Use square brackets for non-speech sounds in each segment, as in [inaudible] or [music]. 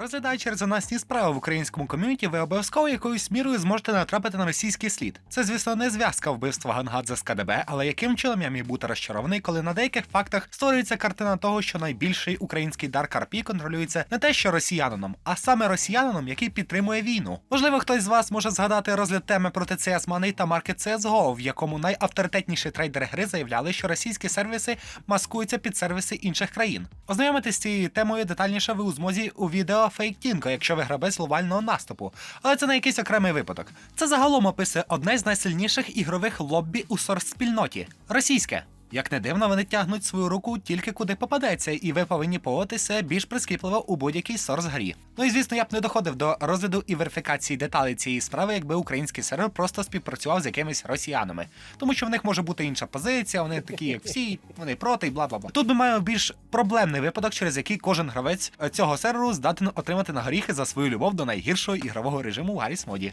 Розглядаючи резонансні справи в українському ком'юніті, ви обов'язково якоюсь мірою зможете натрапити на російський слід. Це, звісно, не зв'язка вбивства Гангадзе з КДБ, але яким чином я міг бути розчарований, коли на деяких фактах створюється картина того, що найбільший український дар Карпі контролюється не те, що росіянином, а саме росіянином, який підтримує війну. Можливо, хтось з вас може згадати розгляд теми проти CS Money та Market CSGO, в якому найавторитетніші трейдери гри заявляли, що російські сервіси маскуються під сервіси інших країн. Ознайомитись з цією темою детальніше ви у змозі у відео Fake Tinko, якщо ви грабець глобального наступу. Але це не якийсь окремий випадок. Це загалом описує одне з найсильніших ігрових лоббі у сорс-спільноті російське. Як не дивно, вони тягнуть свою руку тільки куди попадеться, і ви повинні поводитися більш прискіпливо у будь-якій сорс грі. Ну і звісно, я б не доходив до розгляду і верифікації деталей цієї справи, якби український сервер просто співпрацював з якимись росіянами, тому що в них може бути інша позиція, вони такі, як всі, вони проти, і бла бла бла. Тут ми маємо більш проблемний випадок, через який кожен гравець е, цього серверу здатен отримати на горіхи за свою любов до найгіршого ігрового режиму в Гарріс моді.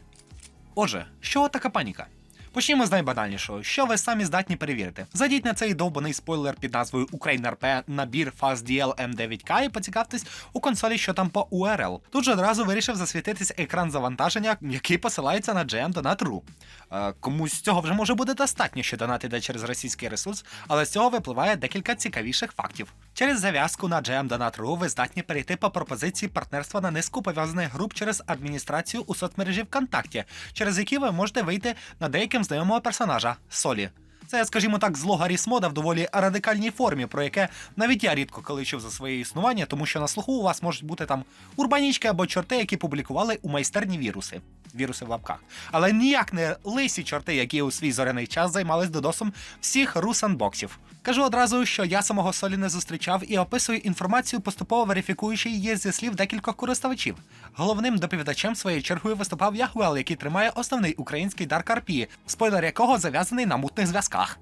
Отже, що така паніка? Почнімо з найбанальнішого, що ви самі здатні перевірити. Зайдіть на цей довбаний спойлер під назвою Ukraine.RP набір FastDL M9K і поцікавтесь у консолі, що там по URL. Тут же одразу вирішив засвітитись екран завантаження, який посилається на GM. Е, комусь з цього вже може бути достатньо, що донат іде через російський ресурс, але з цього випливає декілька цікавіших фактів. Через зав'язку на GM Donat.ru ви здатні перейти по пропозиції партнерства на низку пов'язаних груп через адміністрацію у соцмережі ВКонтакті, через які ви можете вийти на деяким знайомого персонажа Солі. Це, скажімо так, зло Гарріс Мода в доволі радикальній формі, про яке навіть я рідко коли чув за своє існування, тому що на слуху у вас можуть бути там урбанічки або чорти, які публікували у майстерні віруси. Віруси в лапках. Але ніяк не лисі чорти, які у свій зоряний час займались додосом всіх русанбоксів. Кажу одразу, що я самого солі не зустрічав і описую інформацію, поступово верифікуючи її зі слів декількох користувачів. Головним доповідачем своєю чергою виступав Ягуел, який тримає основний український дар Карпі, спойлер якого зав'язаний на мутних зв'язках.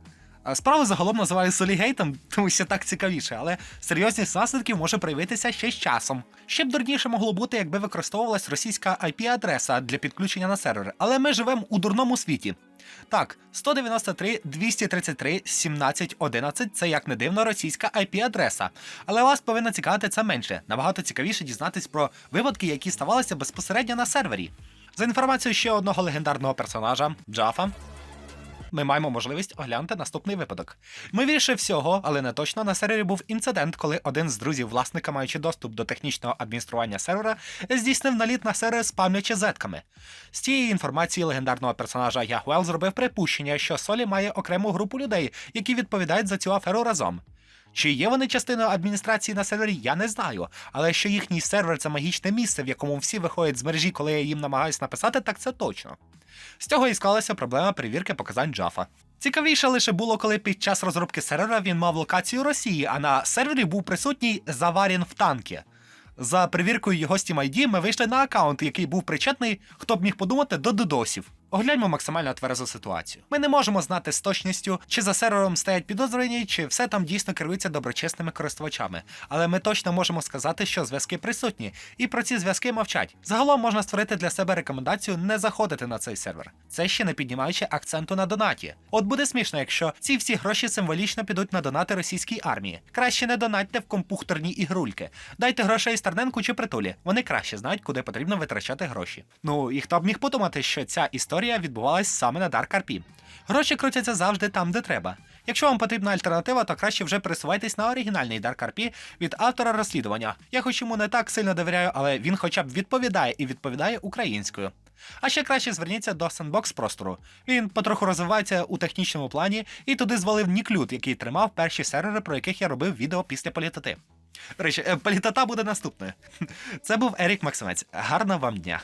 Справу загалом називаю солігейтом, тому що так цікавіше, але серйозність наслідків може проявитися ще з часом. Ще б дурніше могло бути, якби використовувалась російська IP-адреса для підключення на сервер, але ми живемо у дурному світі. Так, 193 233 17 11 це як не дивно російська IP-адреса. Але вас повинно цікавити це менше. Набагато цікавіше дізнатись про випадки, які ставалися безпосередньо на сервері. За інформацією ще одного легендарного персонажа Джафа, ми маємо можливість оглянути наступний випадок. Ми Ймовірше всього, але не точно, на сервері був інцидент, коли один з друзів власника, маючи доступ до технічного адміністрування сервера, здійснив наліт на сервер спамлячи зетками. З цієї інформації легендарного персонажа Ягуел зробив припущення, що Солі має окрему групу людей, які відповідають за цю аферу разом. Чи є вони частиною адміністрації на сервері, я не знаю. Але що їхній сервер це магічне місце, в якому всі виходять з мережі, коли я їм намагаюся написати, так це точно. З цього і склалася проблема перевірки показань Джафа. Цікавіше лише було, коли під час розробки сервера він мав локацію Росії, а на сервері був присутній Заварін в танки. За перевіркою його Steam ID ми вийшли на аккаунт, який був причетний, хто б міг подумати, до додосів. Огляньмо максимально тверезу ситуацію. Ми не можемо знати з точністю, чи за сервером стоять підозрювані, чи все там дійсно керується доброчесними користувачами. Але ми точно можемо сказати, що зв'язки присутні, і про ці зв'язки мовчать. Загалом можна створити для себе рекомендацію не заходити на цей сервер. Це ще не піднімаючи акценту на донаті. От буде смішно, якщо ці всі гроші символічно підуть на донати російській армії. Краще не донатьте в компухторні ігрульки. Дайте грошей Стерненку чи притулі. Вони краще знають, куди потрібно витрачати гроші. Ну і хто б міг подумати, що ця історія відбувалась саме на Dark RP. Гроші крутяться завжди там, де треба. Якщо вам потрібна альтернатива, то краще вже присувайтесь на оригінальний Dark RP від автора розслідування. Я хоч йому не так сильно довіряю, але він хоча б відповідає і відповідає українською. А ще краще зверніться до Sandbox простору. Він потроху розвивається у технічному плані і туди звалив Ніклют, який тримав перші сервери, про яких я робив відео після політати. До речі, е, політата буде наступною. [laughs] Це був Ерік Максимець. Гарного вам дня!